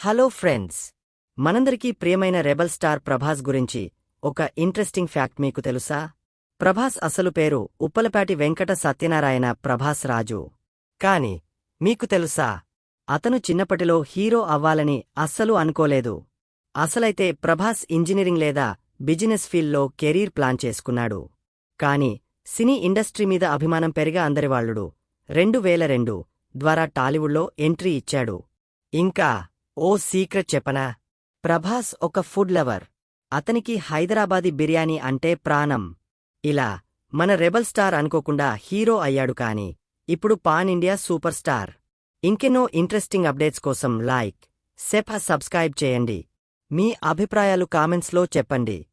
Hello friends మనందరికీ ప్రియమైన rebel star Prabhas గురించి ఒక ఇంట్రెస్టింగ్ ఫ్యాక్ట్ మీకు తెలుసా? ప్రభాస్ అసలు పేరు ఉప్పలపాటి వెంకట సత్యనారాయణ ప్రభాస్ రాజు. కాని మీకు తెలుసా అతను చిన్నప్పటిలో హీరో అవ్వాలని అస్సలు అనుకోలేదు. అసలైతే ప్రభాస్ ఇంజనీరింగ్ లేదా బిజినెస్ ఫీల్డ్లో కెరీర్ ప్లాన్ చేసుకున్నాడు. కాని సినీ ఇండస్ట్రీ మీద అభిమానం పెరిగా అందరివాళ్ళుడు రెండు వేల రెండు ద్వారా టాలీవుడ్లో ఎంట్రీ ఇచ్చాడు. ఇంకా ఓ సీక్రెట్ చెప్పనా? ప్రభాస్ ఒక ఫుడ్ లవర్. అతనికి హైదరాబాదీ బిర్యానీ అంటే ప్రాణం. ఇలా మన రెబల్ స్టార్ అనుకోకుండా హీరో అయ్యాడు కాని ఇప్పుడు పాన్ ఇండియా సూపర్ స్టార్. ఇంకెన్నో ఇంట్రెస్టింగ్ అప్డేట్స్ కోసం లైక్ సెప్ సబ్స్క్రైబ్ చేయండి. మీ అభిప్రాయాలు కామెంట్స్లో చెప్పండి.